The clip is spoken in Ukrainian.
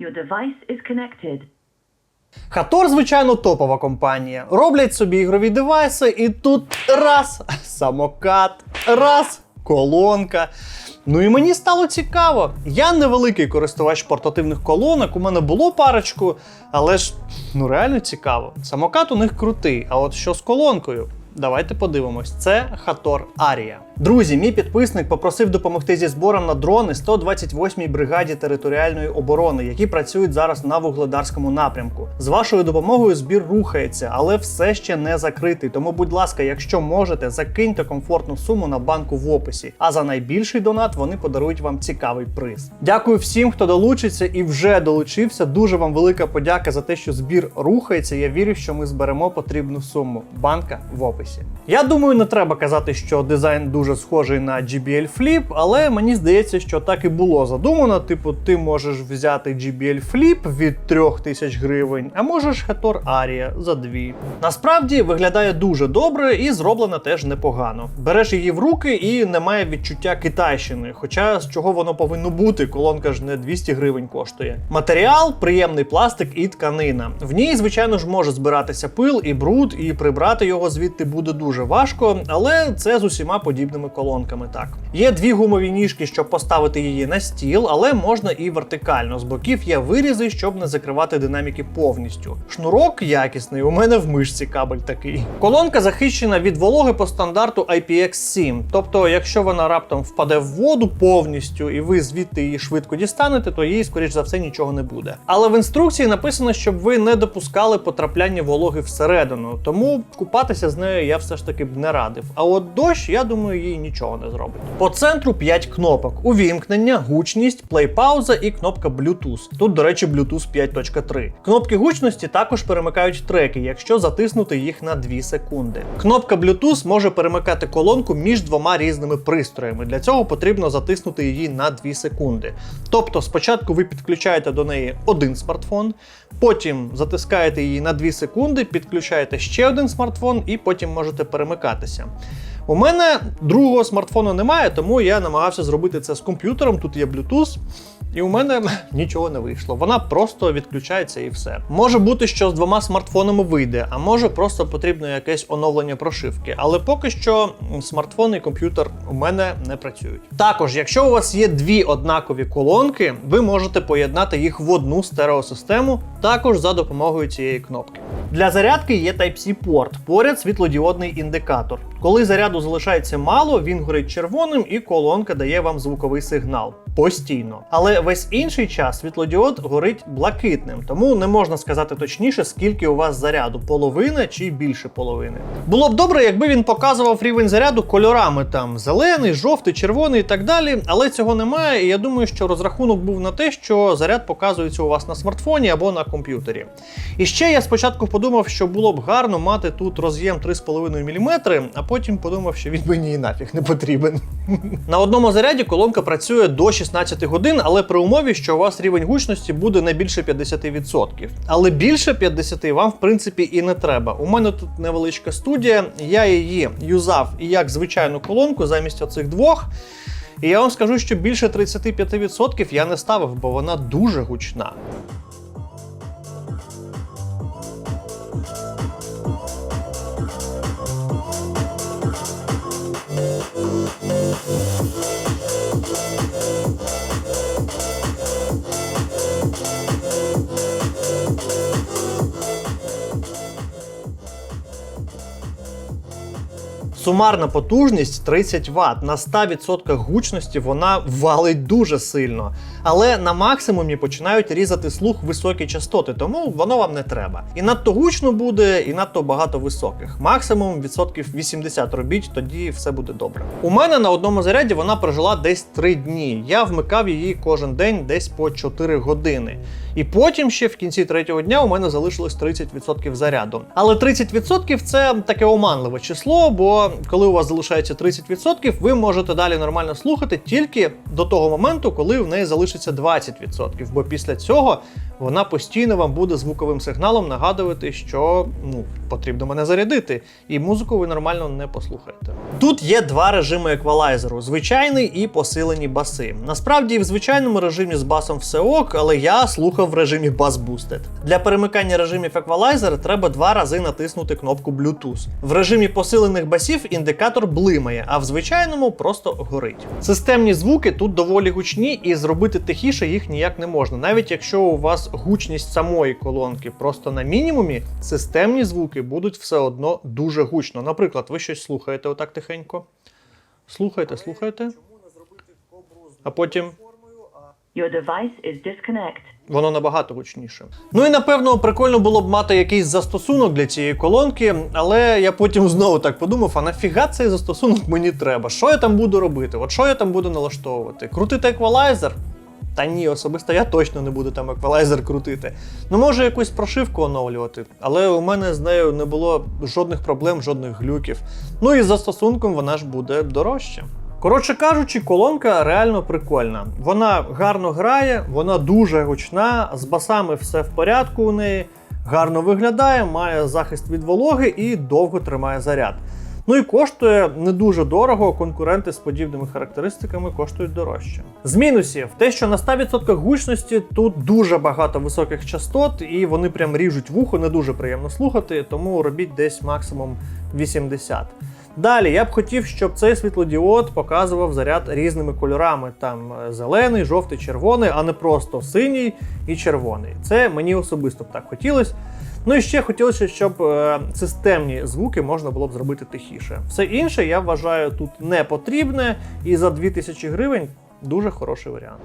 Your device is connected. Хатор, звичайно, топова компанія. Роблять собі ігрові девайси, і тут раз самокат, раз колонка. Ну і мені стало цікаво. Я невеликий користувач портативних колонок, у мене було парочку, але ж ну реально цікаво. Самокат у них крутий, а от що з колонкою? Давайте подивимось. Це Хатор Арія. Друзі, мій підписник попросив допомогти зі збором на дрони 128-й бригаді територіальної оборони, які працюють зараз на вугледарському напрямку. З вашою допомогою збір рухається, але все ще не закритий. Тому, будь ласка, якщо можете, закиньте комфортну суму на банку в описі. А за найбільший донат вони подарують вам цікавий приз. Дякую всім, хто долучиться і вже долучився. Дуже вам велика подяка за те, що збір рухається. Я вірю, що ми зберемо потрібну суму. Банка в описі. Я думаю, не треба казати, що дизайн дуже схожий на GBL Flip, але мені здається, що так і було задумано. Типу, ти можеш взяти GBL Flip від 3000 гривень, а можеш Hator Aria за 2. Насправді виглядає дуже добре і зроблено теж непогано. Береш її в руки і немає відчуття китайщини. Хоча з чого воно повинно бути, колонка ж не 200 гривень коштує. Матеріал приємний пластик і тканина. В ній, звичайно ж, може збиратися пил і бруд, і прибрати його звідти буде дуже важко, але це з усіма подібними колонками так. Є дві гумові ніжки, щоб поставити її на стіл, але можна і вертикально. З боків є вирізи, щоб не закривати динаміки повністю. Шнурок якісний, у мене в мишці кабель такий. Колонка захищена від вологи по стандарту IPX7. Тобто, якщо вона раптом впаде в воду повністю і ви звідти її швидко дістанете, то їй, скоріш за все, нічого не буде. Але в інструкції написано, щоб ви не допускали потрапляння вологи всередину, тому купатися з нею я все ж таки б не радив. А от дощ, я думаю, їй нічого не зробить. По центру 5 кнопок: увімкнення, гучність, плей-пауза і кнопка Bluetooth. Тут, до речі, Bluetooth 5.3. Кнопки гучності також перемикають треки, якщо затиснути їх на 2 секунди. Кнопка Bluetooth може перемикати колонку між двома різними пристроями. Для цього потрібно затиснути її на 2 секунди. Тобто, спочатку ви підключаєте до неї один смартфон, потім затискаєте її на 2 секунди, підключаєте ще один смартфон і потім можете перемикатися. У мене другого смартфону немає, тому я намагався зробити це з комп'ютером. Тут є Bluetooth. І у мене нічого не вийшло. Вона просто відключається і все. Може бути, що з двома смартфонами вийде, а може просто потрібно якесь оновлення прошивки. Але поки що смартфон і комп'ютер у мене не працюють. Також, якщо у вас є дві однакові колонки, ви можете поєднати їх в одну стереосистему, також за допомогою цієї кнопки. Для зарядки є Type-C порт, поряд світлодіодний індикатор. Коли заряду залишається мало, він горить червоним і колонка дає вам звуковий сигнал постійно. Але весь інший час світлодіод горить блакитним, тому не можна сказати точніше, скільки у вас заряду половина чи більше половини. Було б добре, якби він показував рівень заряду кольорами там зелений, жовтий, червоний і так далі. Але цього немає. І я думаю, що розрахунок був на те, що заряд показується у вас на смартфоні або на комп'ютері. І ще я спочатку подумав, що було б гарно мати тут роз'єм 3,5 мм, а потім подумав, що він мені і нафіг не потрібен. На одному заряді колонка працює до 16 годин, але при умові, що у вас рівень гучності буде не більше 50%. Але більше 50 вам, в принципі, і не треба. У мене тут невеличка студія, я її юзав і як звичайну колонку замість оцих двох. І я вам скажу, що більше 35% я не ставив, бо вона дуже гучна. Сумарна потужність 30 Вт. На 100% гучності вона валить дуже сильно. Але на максимумі починають різати слух високі частоти, тому воно вам не треба. І надто гучно буде, і надто багато високих. Максимум відсотків 80 робіть, тоді все буде добре. У мене на одному заряді вона прожила десь 3 дні. Я вмикав її кожен день десь по 4 години. І потім ще в кінці третього дня у мене залишилось 30% заряду. Але 30% це таке оманливе число, бо коли у вас залишається 30%, ви можете далі нормально слухати тільки до того моменту, коли в неї залишиться залишиться 20%, бо після цього вона постійно вам буде звуковим сигналом нагадувати, що ну, потрібно мене зарядити, і музику ви нормально не послухаєте. Тут є два режими еквалайзеру: звичайний і посилені баси. Насправді, в звичайному режимі з басом все ок, але я слухав в режимі Bass Boosted. Для перемикання режимів еквалайзера треба два рази натиснути кнопку Bluetooth. В режимі посилених басів індикатор блимає, а в звичайному просто горить. Системні звуки тут доволі гучні, і зробити тихіше їх ніяк не можна. Навіть якщо у вас гучність самої колонки просто на мінімумі, системні звуки будуть все одно дуже гучно. Наприклад, ви щось слухаєте отак тихенько. Слухайте, слухайте. А потім Your device is disconnect. Воно набагато гучніше. Ну і напевно прикольно було б мати якийсь застосунок для цієї колонки, але я потім знову так подумав: а нафіга цей застосунок мені треба? Що я там буду робити? От що я там буду налаштовувати? Крутити еквалайзер? Та ні, особисто я точно не буду там еквалайзер крутити. Ну, може, якусь прошивку оновлювати, але у мене з нею не було жодних проблем, жодних глюків. Ну і з застосунком вона ж буде дорожче. Коротше кажучи, колонка реально прикольна. Вона гарно грає, вона дуже гучна, з басами все в порядку у неї, гарно виглядає, має захист від вологи і довго тримає заряд. Ну і коштує не дуже дорого. Конкуренти з подібними характеристиками коштують дорожче. З мінусів те, що на 100% гучності тут дуже багато високих частот, і вони прям ріжуть вухо, не дуже приємно слухати, тому робіть десь максимум 80. Далі я б хотів, щоб цей світлодіод показував заряд різними кольорами: там е, зелений, жовтий, червоний, а не просто синій і червоний. Це мені особисто б так хотілося. Ну і ще хотілося, щоб е, системні звуки можна було б зробити тихіше. Все інше я вважаю тут не потрібне, і за 2000 гривень дуже хороший варіант.